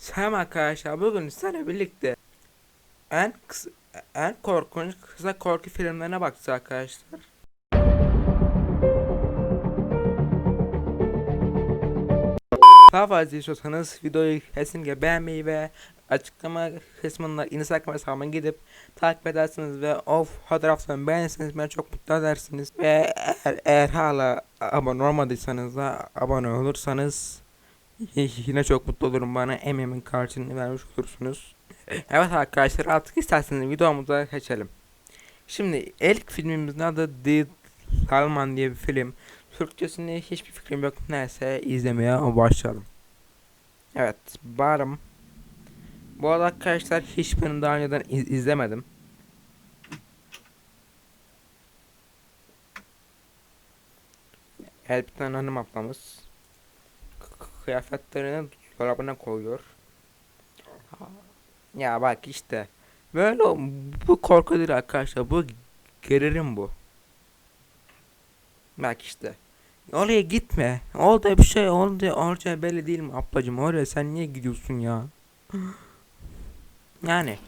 Selam arkadaşlar bugün sizlerle birlikte en kısa, en korkunç kısa korku filmlerine bakacağız arkadaşlar. Daha fazla istiyorsanız videoyu kesinlikle beğenmeyi ve açıklama kısmında Instagram hesabıma gidip takip edersiniz ve o fotoğraflarımı beğenirseniz beni çok mutlu edersiniz. Ve eğer, eğer hala abone olmadıysanız da abone olursanız Yine çok mutlu olurum bana emeğimin karşılığını vermiş olursunuz. evet arkadaşlar artık isterseniz videomuza geçelim. Şimdi ilk filmimizin adı The Salman diye bir film. Türkçesinde hiçbir fikrim yok. Neyse izlemeye başlayalım. Evet barım. Bu arada arkadaşlar hiçbirini daha önceden iz- izlemedim. Evet bir hanım ablamız kıyafetlerini dolabına koyuyor. Ya bak işte. Böyle bu korku değil arkadaşlar. Bu gerilim bu. Bak işte. Oraya gitme. Orada bir şey oldu. Olacağı belli değil mi ablacım? Oraya sen niye gidiyorsun ya? Yani.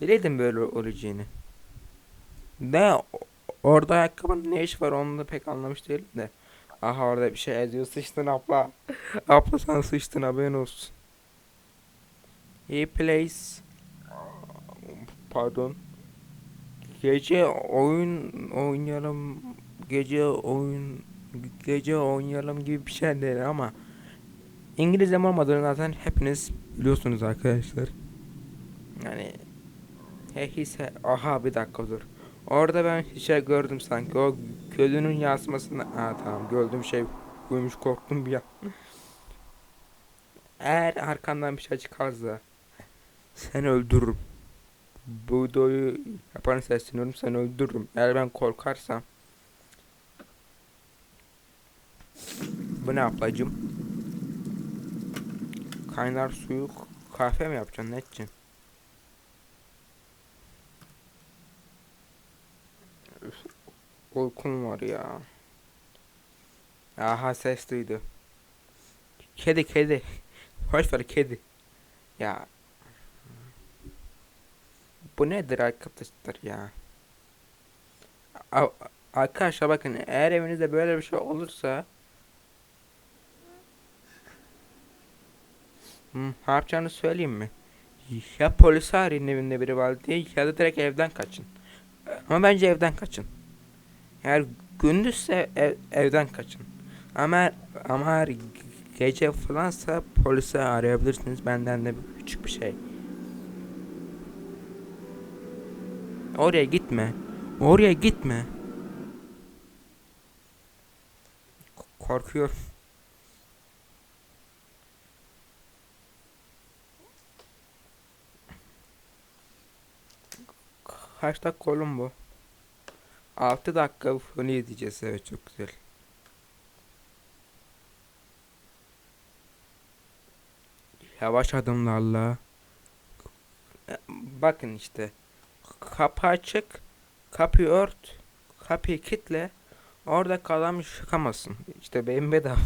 Bileydim böyle olacağını. De orada ayakkabının ne iş var onu da pek anlamış değilim de. Aha orada bir şey yazıyor. Sıçtın abla. abla sen sıçtın haberin olsun. He plays. Pardon. Gece oyun oynayalım. Gece oyun gece oynayalım gibi bir şey değil ama İngilizce olmadığını zaten hepiniz biliyorsunuz arkadaşlar. Yani he hisse aha bir dakika dur. Orada ben şey gördüm sanki o gölünün yansımasını Aa tamam gördüğüm şey buymuş korktum bir an. Eğer arkandan bir şey çıkarsa seni öldürürüm. Bu videoyu yapan sesleniyorum seni öldürürüm. Eğer ben korkarsam Bu ne yapacağım? Kaynar suyu kahve mi yapacaksın ne edeceksin? Uykum var ya. Aha ses duydu. Kedi kedi. Hoş ver kedi. Ya. Bu nedir arkadaşlar ya? A- arkadaşlar bakın eğer evinizde böyle bir şey olursa Hmm, ne yapacağını söyleyeyim mi? Ya polisi arayın evinde biri var diye ya da direkt evden kaçın. Ama bence evden kaçın. Eğer gündüzse ev, evden kaçın. Ama ama eğer gece falansa polisi arayabilirsiniz benden de küçük bir şey. Oraya gitme. Oraya gitme. K- Korkuyorum. Kaç dakika oğlum bu? 6 dakika bunu izleyeceğiz evet çok güzel. Yavaş adımlarla. Bakın işte. Kapı açık. Kapıyı ört. Kapıyı kitle. Orada kalan çıkamazsın. İşte benim bedava.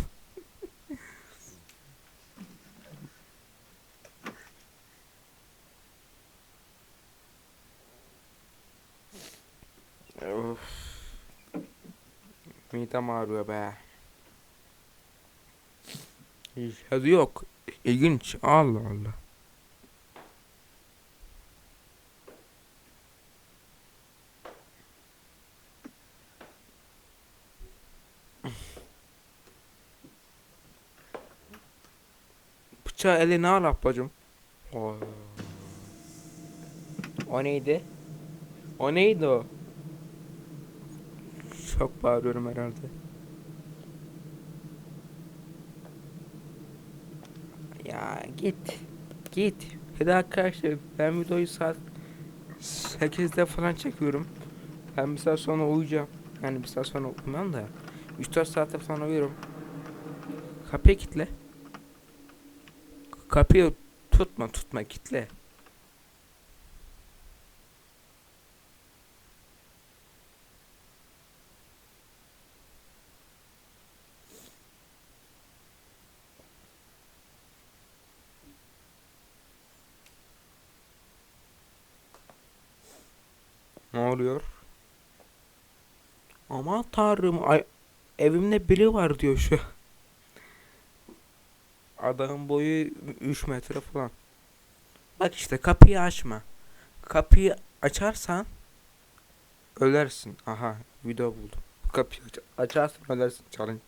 Midem ağrıyor be. Yazı yok. İlginç. Allah Allah. Bıçağı eline al ablacım. O neydi? O neydi o? Çok bağırıyorum herhalde. Ya git. Git. Hadi arkadaşlar ben videoyu saat 8'de falan çekiyorum. Ben bir saat sonra uyuyacağım. Yani bir saat sonra uyumam da. 3-4 saatte falan uyuyorum. Kapıyı kitle. Kapıyı tutma tutma kitle. Ne oluyor? Aman tanrım ay evimde biri var diyor şu. Adamın boyu 3 metre falan. Bak işte kapıyı açma. Kapıyı açarsan ölersin. Aha video buldum. Kapıyı aç açarsan ölersin challenge.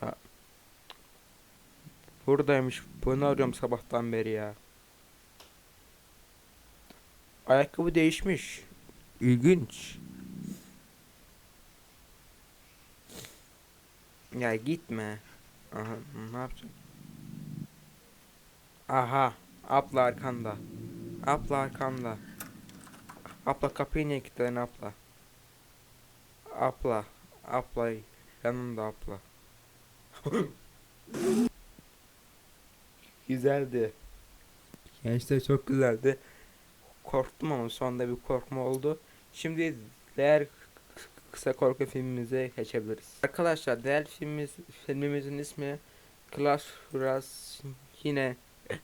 Ha. Buradaymış. Bunu arıyorum sabahtan beri ya. Ayakkabı değişmiş. İlginç. Ya gitme. Aha ne yapacağım? Aha. Abla arkanda. Abla arkanda. Abla kapıyı niye kilitledin abla? Abla. Abla. Yanında abla. güzeldi. Gençler çok güzeldi. Korktum ama sonunda bir korkma oldu. Şimdi diğer kısa korku filmimize geçebiliriz. Arkadaşlar diğer filmimiz, filmimizin ismi Clash Royale yine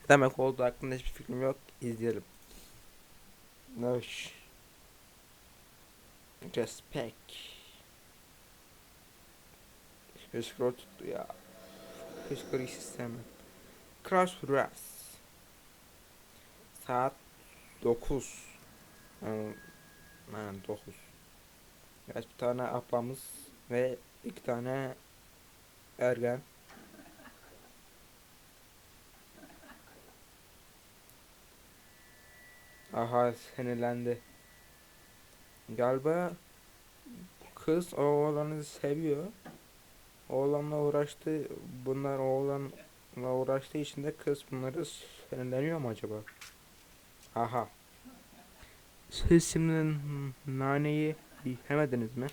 demek oldu hakkında hiçbir fikrim yok. İzleyelim. Noş. Respect. Hıskır tuttu ya. Hıskır hiç istemem. Clash Royale. Saat 9. Yani, yani 9. Kaç bir tane ablamız ve iki tane ergen. Aha sinirlendi. Galiba kız oğlanı seviyor. Oğlanla uğraştı. Bunlar oğlanla uğraştığı için de kız bunları sinirleniyor mu acaba? Aha. Siz şimdi naneyi yemediniz mi?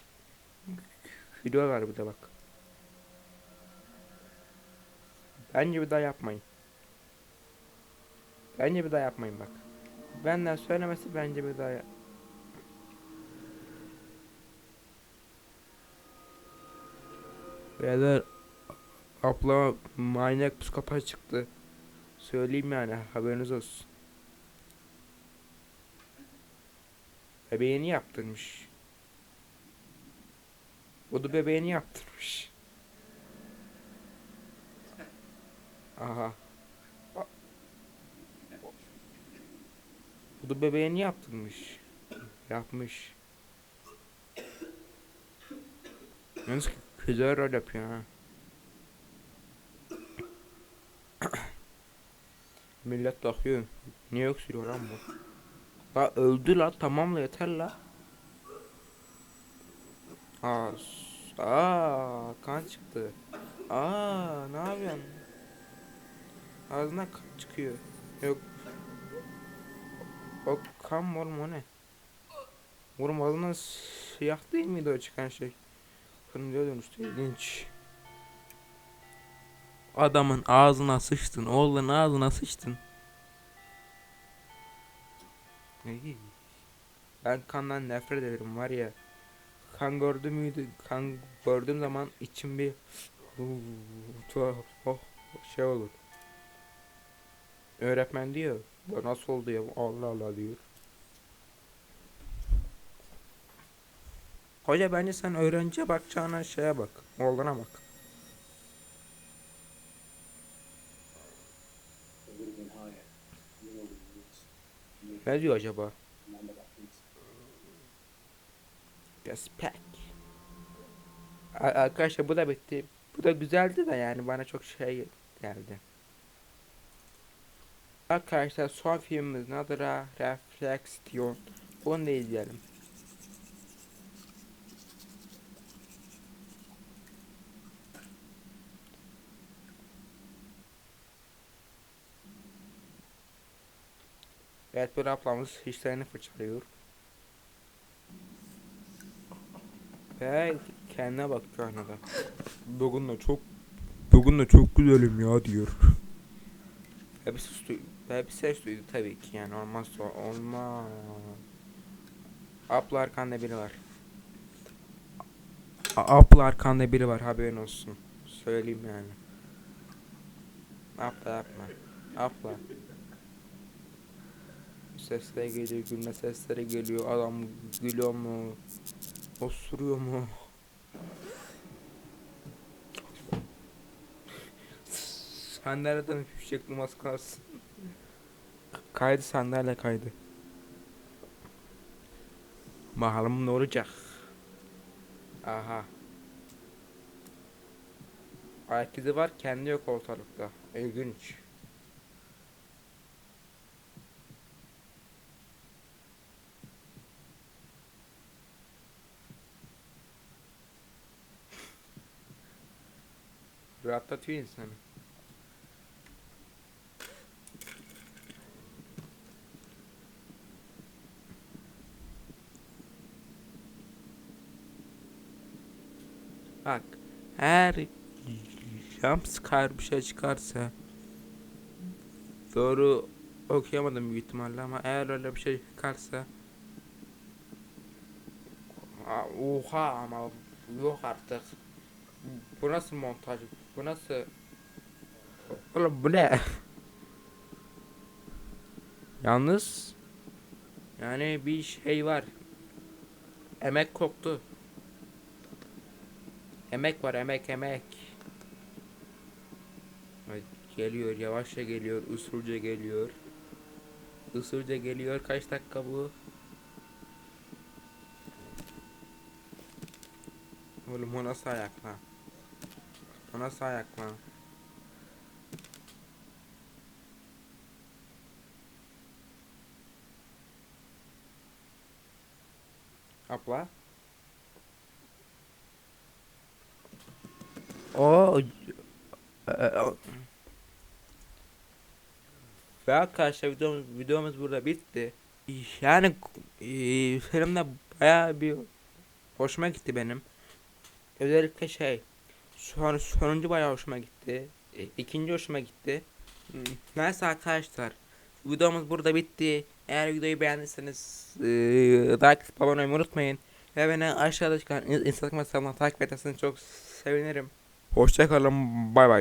Video var bir de bak. Bence bir daha yapmayın. Bence bir daha yapmayın bak. Benden söylemesi bence bir daha Beyler abla manyak psikopat çıktı. Söyleyeyim yani haberiniz olsun. Bebeğini yaptırmış. O da bebeğini yaptırmış. Aha. Bu da bebeğini yaptırmış. Yapmış. Yalnız güzel rol yapıyor ha. Millet bakıyor. Niye öksürüyor lan bu? La öldü la tamam la yeter la. Aa, aa kan çıktı. Aa ne yapıyorsun? Ağzına kan çıkıyor. Yok. O kan oğlum o ne? Oğlum ağzından siyah değil miydi o çıkan şey? Kırmızıya dönüştü ilginç. Adamın ağzına sıçtın. Oğlun ağzına sıçtın. İyi. Ben kandan nefret ederim var ya. Kan gördüm müydü? Kan gördüğüm zaman içim bir tuhaf oh, şey olur. Öğretmen diyor. Bu nasıl oldu ya? Allah Allah diyor. Hoca bence sen öğrenciye bakacağına şeye bak. Oğlana bak. Ne diyor acaba? Respect. Arkadaşlar bu da bitti. Bu da güzeldi de yani bana çok şey geldi. Arkadaşlar son filmimiz Nadra Reflexion. Bunu da izleyelim. Evet böyle ablamız işlerini fırçalıyor. Ve kendine bakıyor aynada. Bugün de çok Bugün de çok güzelim ya diyor. Ve bir ses duydu. Ve bir ses duydu tabii ki yani olmazsa olmaz. Abla arkanda biri var. Abla arkanda biri var haberin olsun. söyleyeyim yani. Yapma yapma. Yapma. Sesler geliyor, gülme sesleri geliyor. Adam gülüyor mu? Osuruyor mu? Sandalyeden fişek numarası kalsın. Kaydı sandalye kaydı. Bakalım ne olacak. Aha. Ayak izi var kendi yok ortalıkta. İlginç. Rahatlatıyor insanı. Bak eğer jumpscare bir şey çıkarsa doğru okuyamadım büyük ihtimalle ama eğer öyle bir şey çıkarsa oha ama yok artık bu nasıl montaj bu nasıl oğlum bu ne yalnız yani bir şey var emek koktu Emek var emek emek. Geliyor yavaşça geliyor usulca geliyor. Usulca geliyor kaç dakika bu? Oğlum o nasıl ayak lan? O nasıl ayak lan? Abla? O ve arkadaşlar videomuz, videomuz burada bitti. Yani e, filmde bayağı bir hoşuma gitti benim. Özellikle şey son, sonuncu bayağı hoşuma gitti. E, ikinci hoşuma gitti. Neyse arkadaşlar videomuz burada bitti. Eğer videoyu beğendiyseniz e, like abone olmayı unutmayın. Ve beni aşağıda çıkan Instagram hesabından takip ederseniz çok sevinirim. Hoşçakalın. Bay bay.